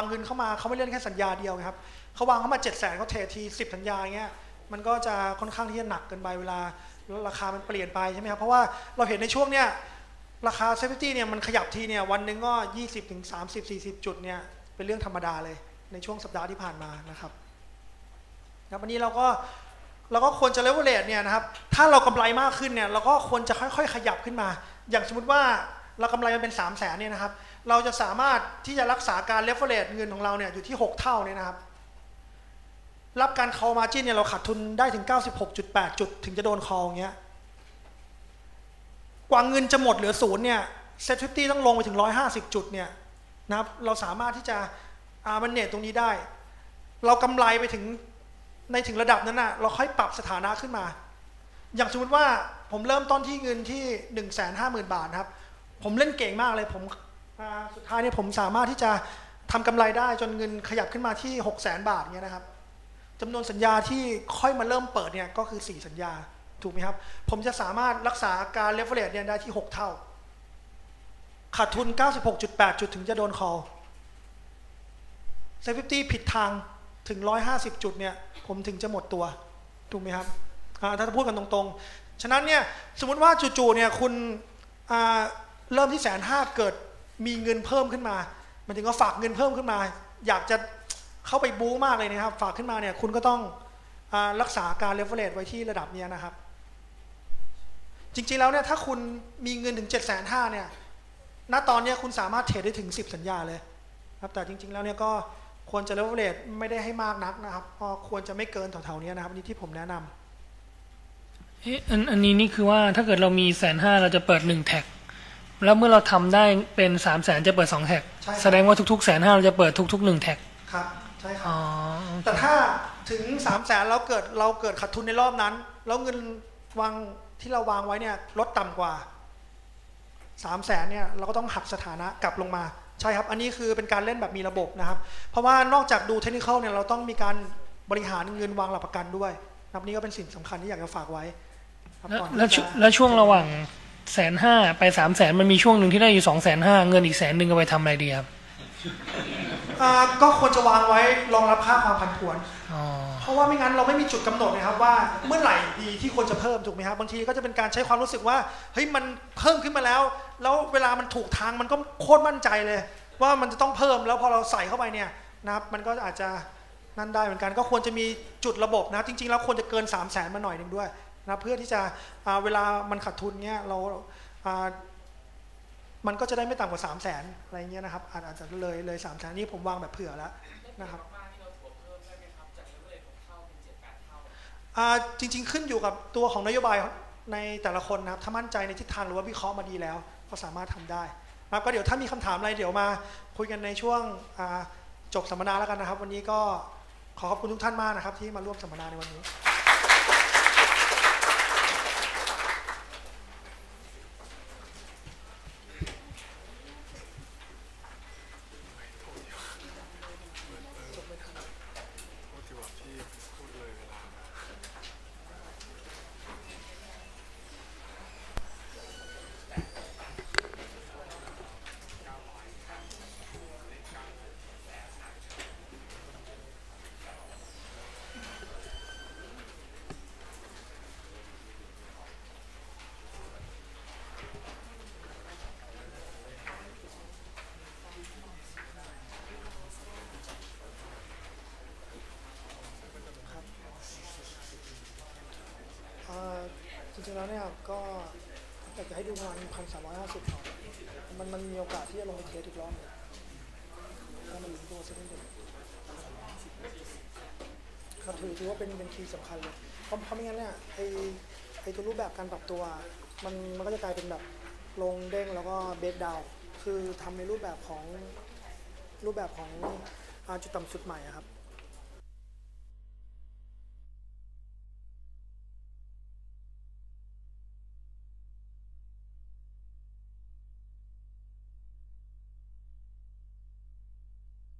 วางเงินเข้ามาเขาไม่เล่นแค่สัญญาเดียวครับเขาวางเข้ามา7จ็ดแสนเขาเททีสิบสัญญาอย่างเงี้ยมันก็จะค่อนข้างที่จะหนักเกินไปเวลาราคามันเปลี่ยนไปใช่ไหมครับเพราะว่าเราเห็นในช่วงเนี้ยราคาเซฟตี้เนี่ยมันขยับทีเนี่ยวันหนึ่งก็ 20ถึง30 40 จุดเนี่ยเป็นเรื่องธรรมดาเลยในช่วงสัปดาห์ที่ผ่านมานะครับครับวันนี้เราก็เราก็ควรจะเลเวลเลตเนี่ยนะครับถ้าเรากำไรมากขึ้นเนี่ยเราก็ควรจะค่อยๆ ขยับขึ้นมา อย่างสมมติว่า เรากำไรมันเป็น 3 0 0แสนเนี่ยนะครับ เราจะสามารถที่จะรักษาการเลเวลเลตเงินของเราเนี่ยอยู่ที่ 6 เท่าเนี่ยนะครับ รับการ call margin เนี่ยเราขาดทุนได้ถึง 96.8 จุด ถึงจะโดน call อย่างเงี้ย กว่าเงินจะหมดเหลือศูนย์เนี่ยเซ็ตฟิฟตี้ต้องลงไปถึง 150 จุดเนี่ยนะครับ เราสามารถที่จะอามันเนตตรงนี้ได้ เรากำไรไปถึงในถึงระดับนั้นน่ะเราค่อยปรับสถานะขึ้นมา อย่างสมมติว่าผมเริ่มต้นที่เงินที่ 1 5 0 0 0 0 บาทนะครับ ผมเล่นเก่งมากเลยผมสุดท้ายเนี่ยผมสามารถที่จะทำกำไรได้จนเงินขยับขึ้นมาที่ 6 0 0 0 0 0 บาทเนี่ยนะครับจำนวนสัญญาที่ค่อยมาเริ่มเปิดเนี่ยก็คือ 4 สัญญาถูกไหมครับ ผมจะสามารถรักษาการเลเวลเลตเนี่ยได้ที่ 6 เท่า ขาดทุน 96.8 จุดถึงจะโดน call เซฟตี้ผิดทางถึง 150 จุดเนี่ยผมถึงจะหมดตัว ถูกไหมครับ ถ้าพูดกันตรงๆ ฉะนั้นเนี่ยสมมติว่าจู่ๆเนี่ยคุณ เริ่มที่แสนห้าเกิดมีเงินเพิ่มขึ้นมา มันถึงก็ฝากเงินเพิ่มขึ้นมา อยากจะเข้าไปบู๊มากเลยนะครับ ฝากขึ้นมาเนี่ยคุณก็ต้องอรักษาการเลเวลเลตไว้ที่ระดับนี้นะครับ จริงๆแล้วเนี่ยถ้าคุณมีเงินถึง7จ็ดแสนห้าเนี่ยณตอนนี้คุณสามารถเทรดได้ถึง 10 สัญญาเลยครับแต่จริง ๆแล้วเนี่ยก็ควรจะเลเวลเลตไม่ได้ให้มากนักนะครับก็ควรจะไม่เกินแถวๆนี้นะครับอันนี้ที่ผมแนะนำเอ๊ะอันอันนี้นี่คือว่าถ้าเกิดเรามีแสนห้าเราจะเปิดหนึ่งแท็ก แล้วเมื่อเราทำได้เป็นสามแสนจะเปิดสองแท็กใช่ครับแสดงว่าทุกๆแสนห้าเราจะเปิดทุกๆหนึ่งแท็ก ครับ ใช่ครัอ๋บอแต่ถ้าถึง3ามแสนเราเกิดเราเกิดขาดทุนในรอบนั้น แล้วเงินวางที่เราวางไว้เนี่ยลดต่ำกว่า3ามแสนเนี่ยเราก็ต้องหักสถานะกลับลงมา ใช่ครับ อันนี้คือเป็นการเล่นแบบมีระบบนะครับ เพราะว่านอกจากดูเทคนิคเนี่ยเราต้องมีการบริหารเงินวางหลักประกันด้วยนะครับนี่ก็เป็นสิ่งสำคัญที่อยากจะฝากไว้ครับแล้วก่อนแล้วที่ช่วจะแล้วช่วงระหว่าง แสนห้าไปสามแสนมันมีช่วงหนึ่งที่ได้อยู่สองแสนห้าเงินอีกแสนหนึ่งเอาไปทำอะไรดีครับอ่าก็ควรจะวางไว้รองรับค่าความผันผวนอ๋อเพราะว่าไม่งั้นเราไม่มีจุดกำหนดนะครับว่าเมื่อไหร่ดีที่ควรจะเพิ่มถูกไหมครับบางทีก็จะเป็นการใช้ความรู้สึกว่าเฮ้ยมันเพิ่มขึ้นมาแล้ว แล้วเวลามันถูกทางมันก็โคตรมั่นใจเลย ว่ามันจะต้องเพิ่มแล้วพอเราใส่เข้าไปเนี่ยนะครับมันก็อาจจะนั่นได้เหมือนกันก็ควรจะมีจุดระบบนะครับจริงๆแล้วควรจะเกิน 3 0 0แสนมาหน่อยหนึ่งด้วย นะเพื่อที่จะเวลามันขาดทุนเนี่ยเรามันก็จะได้ไม่ต่ำกว่า3 0 0แสนอะไรเงี้ยนะครับอาจจะเลยเลย3 0 0แสนนี่ผมวางแบบเผื่อแล้วนะครับจริง ๆ ขึ้นอยู่กับตัวของนโยบายในแต่ละคนนะครับถ้ามั่นใจในทิศทางหรือว่าวิเคราะห์มาดีแล้ว ก็สามารถทำได้นะครับก็เดี๋ยวถ้ามีคำถามอะไรเดี๋ยวมาคุยกันในช่วงจบสัมมนาแล้วกันนะครับ วันนี้ก็ขอขอบคุณทุกท่านมากนะครับ ที่มาร่วมสัมมนาในวันนี้ เอ่อจ ริงๆแล้วเนี่ยก็อยากจะให้ดูประมาณพันสามร้อยห้าสิบมันมันมีโอกาสที่จะลงไปเทสอีกรอบหนึ่งถ้ามันรู้ตัวสักนิดหนึ่งครับถือถือว่าเป็นเป็นคีย์สำคัญเลยเพราะเพราะไม่งั้นเนี่ยไอไอตัวรูปแบบการปรับตัว มันมันก็จะกลายเป็นแบบลงเด้งแล้วก็เบรกดาวคือทำในรูปแบบของรูปแบบของอาจุดต่ำสุดใหม่ครับ